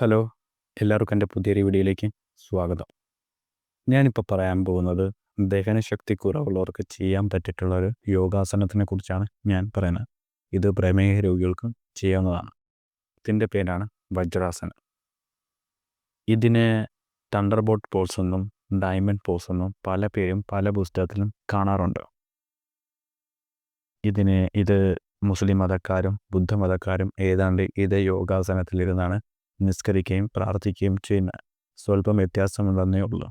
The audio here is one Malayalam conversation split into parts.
ഹലോ എല്ലാവർക്കും എന്റെ പുതിയൊരു വീഡിയോയിലേക്ക് സ്വാഗതം. ഞാനിപ്പോൾ പറയാൻ പോകുന്നത് ദഹനശക്തി കുറവുള്ളവർക്ക് ചെയ്യാൻ പറ്റിയിട്ടുള്ള ഒരു യോഗാസനത്തിനെ കുറിച്ചാണ് ഞാൻ പറയുന്നത്. ഇത് പ്രമേഹ രോഗികൾക്ക് ചെയ്യാവുന്നതാണ്. ഇതിന്റെ പേരാണ് വജ്രാസനം. ഇതിനെ തണ്ടർബോട്ട് പോസ് എന്നും ഡയമണ്ട് പോസ് എന്നും പല പേരും പല പുസ്തകത്തിലും കാണാറുണ്ട്. ഇതിനെ ഇത് മുസ്ലിം മതക്കാരും ബുദ്ധമതക്കാരും ഏതാണ്ട് ഇതേ യോഗാസനത്തിലിരുന്നാണ് നിസ്കരിക്കുകയും പ്രാർത്ഥിക്കുകയും ചെയ്യുന്ന സ്വല്പം വ്യത്യാസമുണ്ടെന്നേ ഉള്ളൂ.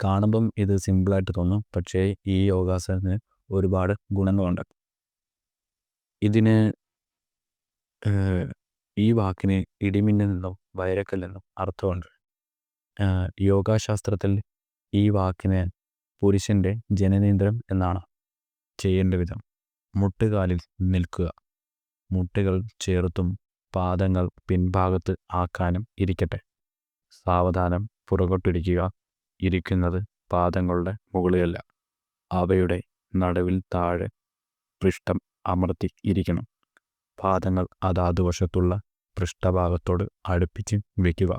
കാണുമ്പം ഇത് സിമ്പിളായിട്ട് തോന്നും. പക്ഷേ ഈ യോഗാസനത്തിന് ഒരുപാട് ഗുണങ്ങളുണ്ട്. ഇതിന് ഈ വാക്കിന് ഇടിമിന്നിൽ നിന്നും വൈരക്കൽ നിന്നും അർത്ഥമുണ്ട്. യോഗാശാസ്ത്രത്തിൽ ഈ വാക്കിന് പുരുഷന്റെ ജനനേന്ദ്രം എന്നാണ്. ചെയ്യേണ്ട വിധം. മുട്ടുകാലിൽ നിൽക്കുക. മുട്ടുകൾ ചേർത്തും പാദങ്ങൾ പിൻഭാഗത്ത് ആക്കാനും ഇരിക്കട്ടെ. സാവധാനം പുറകോട്ടിരിക്കുക. ഇരിക്കുന്നത് പാദങ്ങളുടെ മുകളിലല്ല. അവയുടെ നടുവിൽ താഴെ പൃഷ്ഠം അമർത്തി ഇരിക്കണം. പാദങ്ങൾ അതാത് വശത്തുള്ള പൃഷ്ഠഭാഗത്തോട് അടുപ്പിച്ച് വയ്ക്കുക.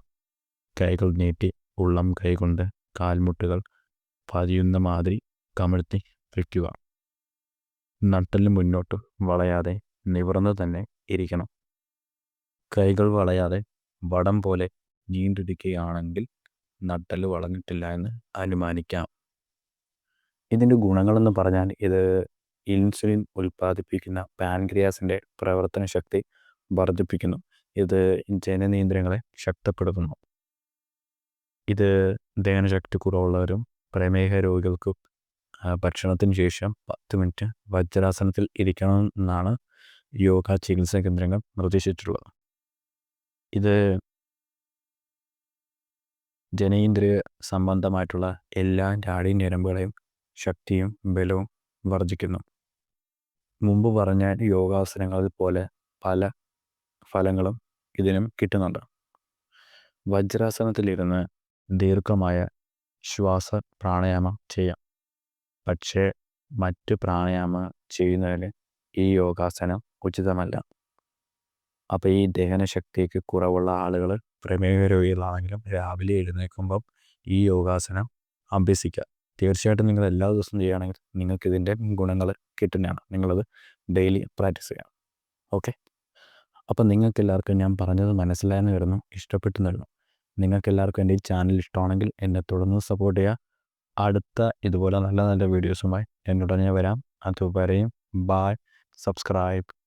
കൈകൾ നീട്ടി ഉള്ളം കൈകൊണ്ട് കാൽമുട്ടുകൾ പതിയുന്ന മാതിരി കമിഴ്ത്തി വയ്ക്കുക. നട്ടൽ മുന്നോട്ട് വളയാതെ നിവർന്ന് തന്നെ ഇരിക്കണം. കൈകൾ വളയാതെ വടം പോലെ നീണ്ടിരിക്കുകയാണെങ്കിൽ നട്ടൽ വളഞ്ഞിട്ടില്ല എന്ന് അനുമാനിക്കാം. ഇതിന്റെ ഗുണങ്ങളെന്ന് പറഞ്ഞാൽ ഇത് ഇൻസുലിൻ ഉൽപ്പാദിപ്പിക്കുന്ന പാൻക്രിയാസിന്റെ പ്രവർത്തന ശക്തി വർദ്ധിപ്പിക്കുന്നു. ഇത് ജനനേന്ദ്രങ്ങളെ ശക്തപ്പെടുത്തുന്നു. ഇത് ദഹനശക്തി കുറവുള്ളവരും പ്രമേഹ രോഗികൾക്കും ഭക്ഷണത്തിന് ശേഷം പത്ത് മിനിറ്റ് വജ്രാസനത്തിൽ ഇരിക്കണം എന്നാണ് യോഗ ചികിത്സാ കേന്ദ്രങ്ങൾ നിർദ്ദേശിച്ചിട്ടുള്ളത്. ഇത് ജനേന്ദ്രിയ സംബന്ധമായിട്ടുള്ള എല്ലാ നാഡീ ഞരമ്പുകളെയും ശക്തിയും ബലവും വർദ്ധിക്കുന്നു മുമ്പ് പറഞ്ഞ യോഗാസനങ്ങളിൽ പോലെ പല ഫലങ്ങളും ഇതിനും കിട്ടുന്നുണ്ട്. വജ്രാസനത്തിലിരുന്ന് ദീർഘമായ ശ്വാസ പ്രാണായാമം ചെയ്യാം. പക്ഷേ മറ്റു പ്രാണായാമം ചെയ്യുന്നതിന് ഈ യോഗാസനം ഉചിതമല്ല. അപ്പോൾ ഈ ദഹനശക്തിക്ക് കുറവുള്ള ആളുകൾ പ്രമേഹ രോഗികളാണെങ്കിലും രാവിലെ എഴുന്നേൽക്കുമ്പം ഈ യോഗാസനം അഭ്യസിക്കുക. തീർച്ചയായിട്ടും നിങ്ങൾ എല്ലാ ദിവസവും ചെയ്യുകയാണെങ്കിൽ നിങ്ങൾക്ക് ഇതിന്റെ ഗുണങ്ങൾ കിട്ടുന്നതാണ്. നിങ്ങളത് ഡെയിലി പ്രാക്ടീസ് ചെയ്യണം ഓക്കെ? അപ്പം നിങ്ങൾക്ക് എല്ലാവർക്കും ഞാൻ പറഞ്ഞത് മനസ്സിലായെന്ന് വരുന്നു ഇഷ്ടപ്പെട്ടു തരുന്നു നിങ്ങൾക്ക് എല്ലാവർക്കും എന്റെ ഈ ചാനൽ ഇഷ്ടമാണെങ്കിൽ എന്നെ തുടർന്ന് സപ്പോർട്ട് ചെയ്യുക. അടുത്ത ഇതുപോലെ നല്ല നല്ല വീഡിയോസുമായി എന്നോട് ഞാൻ വരാം. അതുവരെയും ബായ് സബ്സ്ക്രൈബ്